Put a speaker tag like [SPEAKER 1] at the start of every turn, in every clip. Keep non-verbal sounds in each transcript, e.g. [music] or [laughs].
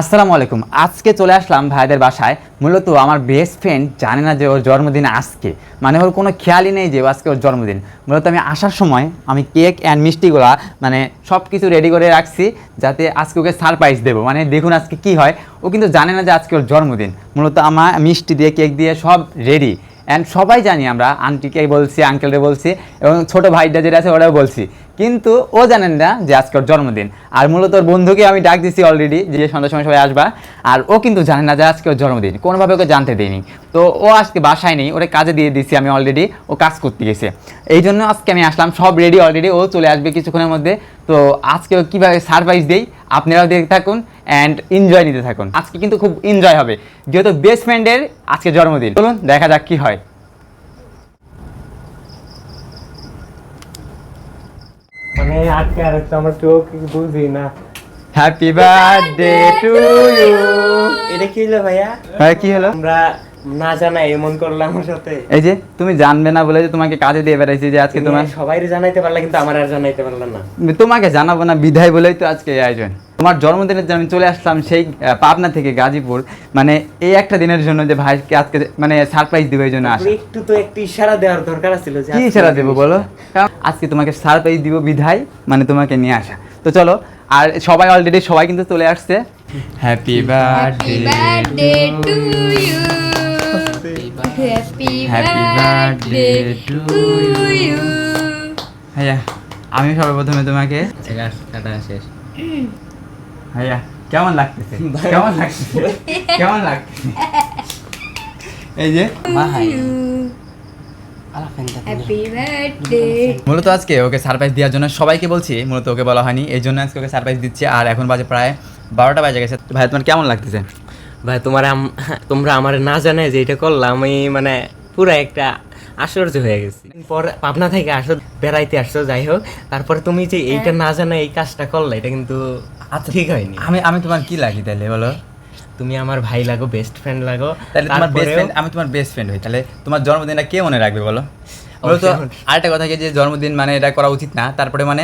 [SPEAKER 1] আসসালামু আলাইকুম। আজকে চলে আসলাম ভাইদের বাসায়। মূলত আমার বেস্ট ফ্রেন্ড জানে না যে ওর জন্মদিন আজকে। মানে ওর কোনো খেয়ালই নেই যে আজকে ওর জন্মদিন। মূলত আমি আসার সময় আমি কেক অ্যান্ড মিষ্টিগুলা মানে সব কিছু রেডি করে রাখছি যাতে আজকে ওকে সারপ্রাইজ দেবো। মানে দেখুন আজকে কি হয়। ও কিন্তু জানে না যে আজকে ওর জন্মদিন। মূলত আমার মিষ্টি দিয়ে কেক দিয়ে সব রেডি অ্যান্ড সবাই জানি আমরা আন্টিকে বলছি আঙ্কেলরে বলছি এবং ছোটো ভাইটা যেটা আছে ওরাও বলছি। কিন্তু ও জানেন না যে আজকে ওর জন্মদিন। আর মূলত ওর বন্ধুকে আমি ডাক দিছি অলরেডি যে সন্ধ্যার সময় সবাই আসবা। আর ও কিন্তু জানে না যে আজকে ওর জন্মদিন। কোনোভাবে ওকে জানতে দিইনি তো ও আজকে বাসায় নেই, ওরে কাজে দিয়ে দিছি আমি অলরেডি ও কাজ করতে গেছে। এই জন্য আজকে আমি আসলাম, সব রেডি অলরেডি ও চলে আসবে কিছুক্ষণের মধ্যে। তো আজকে ও কীভাবে সারপ্রাইজ দেই আপনারাও দেখতে থাকুন অ্যান্ড এনজয় নিতে থাকুন। আজকে কিন্তু খুব এনজয় হবে যেহেতু বেস্ট ফ্রেন্ডের আজকে জন্মদিন। চলুন দেখা যাক কি হয়।
[SPEAKER 2] মানে আজকে আর তো আমার চোখ বুঝি না।
[SPEAKER 1] হ্যাপি বার্থডে টু ইউ
[SPEAKER 2] এটা কি হলো ভাইয়া
[SPEAKER 1] কি হলো?
[SPEAKER 2] আমরা না জানাই এমন করলাম আমার সাথে।
[SPEAKER 1] এই যে তুমি জানবে না বলে যে তোমাকে কাজে দিয়ে বেড়াইছি যে আজকে তোমার
[SPEAKER 2] সবাই জানাইতে পারলা কিন্তু আমার আর জানাইতে পারলাম না।
[SPEAKER 1] তোমাকে জানাব না বিধায় বলেই তো আজকে এই আয়োজন। তোমার জন্মদিনের জন্য আমি চলে আসলাম সেই পাবনা থেকে গাজীপুর মানে এই একটা দিনের জন্য যে ভাইকে আজকে মানে সারপ্রাইজ দিবে এই জন্য আসা।
[SPEAKER 2] একটু তো একটু ইশারা দেওয়ার দরকার ছিল
[SPEAKER 1] কি ইশারা দেবো বলো? আজকে তোমাকে সারপ্রাইজ দিব বিধায় মানে তোমাকে নিয়ে আসা। তো চলো আর সবাই অলরেডি সবাই কিন্তু চলে আসছে। Happy
[SPEAKER 3] Happy birthday to birthday to
[SPEAKER 1] to
[SPEAKER 3] you.
[SPEAKER 1] ভাইয়া আমি সর্বপ্রথমে তোমাকে
[SPEAKER 2] কাটা শেষ।
[SPEAKER 1] ভাইয়া কেমন লাগতেছে? [laughs] কেমন লাগতেছে? কেমন লাগতেছে? এই যে
[SPEAKER 3] Happy birthday.
[SPEAKER 1] মূলত আজকে ওকে সারপ্রাইজ দেওয়ার জন্য সবাইকে বলছি মূলত ওকে বলা হয়নি এই জন্য আজকে ওকে সারপ্রাইজ দিচ্ছি আর এখন বাজে প্রায় বারোটা বাজে গেছে। ভাই তোমার কেমন লাগতেছে?
[SPEAKER 2] ভাই তোমার তোমরা আমার না জানে যে এটা করলাম আমি মানে পুরো একটা আশ্চর্য হয়ে গেছি। পর পাবনা থেকে আসো বেড়াইতে আসছো যাই হোক তারপরে তুমি যে এইটা না জানা এই কাজটা করলে এটা কিন্তু আচ্ছা ঠিক হয়নি।
[SPEAKER 1] আমি আমি তোমার কি লাগি তাহলে বলো?
[SPEAKER 2] তুমি আমার ভাই লাগো বেস্ট ফ্রেন্ড লাগো
[SPEAKER 1] তাহলে তোমার বেস্ট ফ্রেন্ড আমি তোমার বেস্ট ফ্রেন্ড হই তাহলে তোমার জন্মদিনটা কে মনে রাখবে বলো? মূলত আরেকটা কথা কি যে জন্মদিন মানে এটা করা উচিত না। তারপরে মানে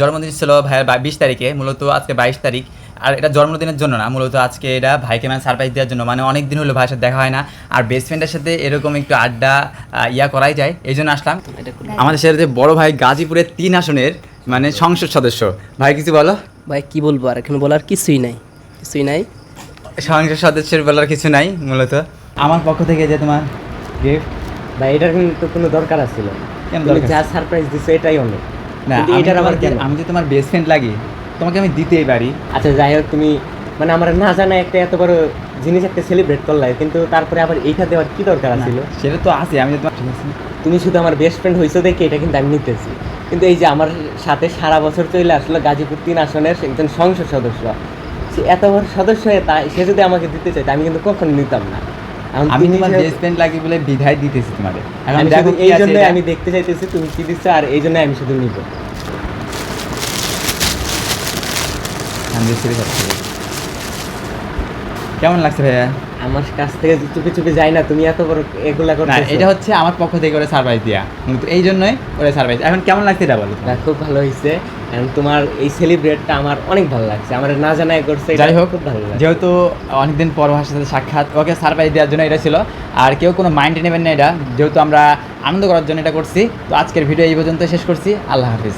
[SPEAKER 1] জন্মদিন ছিল ভাইয়ের বিশ তারিখে মূলত আজকে বাইশ তারিখ। আর এটা জন্মদিনের জন্য না মূলত আজকে এটা ভাইকে মানে সারপ্রাইজ দেওয়ার জন্য। মানে অনেক দিন হলো ভাইয়ের সাথে দেখা হয় না। আর বেস্ট ফ্রেন্ডের সাথে এরকম একটু আড্ডা ইয়া করাই যায়। এই জন্য আসলাম। আমাদের সাথে যে বড় ভাই গাজীপুরের তিন আসনের মানে সংসদ সদস্য। ভাই কিছু বলো?
[SPEAKER 4] ভাই কি বলব আর? এখানে বলার কিছুই নাই। কিছুই নাই।
[SPEAKER 1] সংসদ সদস্যের বলার কিছু নাই মূলত। আমার পক্ষ থেকে যে তোমার গিফট
[SPEAKER 2] ভাই এটার কিন্তু কোনো দরকার ছিল
[SPEAKER 1] কেন দরকার?
[SPEAKER 2] যা সারপ্রাইজ দিছো এটাই অনেক।
[SPEAKER 1] না
[SPEAKER 2] এটার আবার কেন?
[SPEAKER 1] আমি যে তোমার বেস্ট ফ্রেন্ড লাগি তোমাকে আমি দিতেই পারি।
[SPEAKER 2] আচ্ছা যাই হোক তুমি মানে আমার না জানা একটা এত বড় জিনিস একটা সেলিব্রেট করলে কিন্তু তারপরে আবার এইটা দেওয়ার কি দরকার ছিল
[SPEAKER 1] সেটা তো আছে আমি তোমার।
[SPEAKER 2] তুমি শুধু আমার বেস্ট ফ্রেন্ড হয়েছো দেখে এটা কিন্তু আমি নিতেছি। কিন্তু এই যে আমার সাথে সারা বছর চলে আসলো গাজীপুর তিন আসনের একজন সংসদ সদস্য। সে এত বড় সদস্য হয়ে তা সে যদি আমাকে দিতে চাইতো আমি কিন্তু কখনো নিতাম না।
[SPEAKER 1] আমি
[SPEAKER 2] তুমি
[SPEAKER 1] তোমার বেস্ট ফ্রেন্ড লাগি বলে বিধায় দিতেছি তোমাদের। এখন
[SPEAKER 2] আমি
[SPEAKER 1] দেখো
[SPEAKER 2] এই জন্য আমি দেখতে চাইতেছি তুমি কি দিচ্ছ আর এই জন্য আমি শুধু নিব।
[SPEAKER 1] কেমন লাগছে ভাইয়া?
[SPEAKER 2] আমার কাছ থেকে চুপি চুপি যাই না তুমি এত বড় এগুলা
[SPEAKER 1] না এটা হচ্ছে আমার পক্ষ থেকে করে সারপ্রাইজ কিন্তু এই জন্যই করে সারপ্রাইজ এখন কেমন লাগছে এটা বলো
[SPEAKER 2] না, খুব ভালো হয়েছে তোমার এই সেলিব্রেটটা আমার অনেক ভালো লাগছে। আমার না জানাই করছে
[SPEAKER 1] যাই হোক
[SPEAKER 2] খুব ভালো লাগছে।
[SPEAKER 1] যেহেতু অনেকদিন পর ভাষার সাথে সাক্ষাৎ ওকে সারপ্রাইজ দেওয়ার জন্য এটা ছিল। আর কেউ কোনো মাইন্ডে নেবেন না এটা। যেহেতু আমরা আনন্দ করার জন্য এটা করছি। তো আজকের ভিডিও এই পর্যন্ত শেষ করছি। আল্লাহ হাফিজ।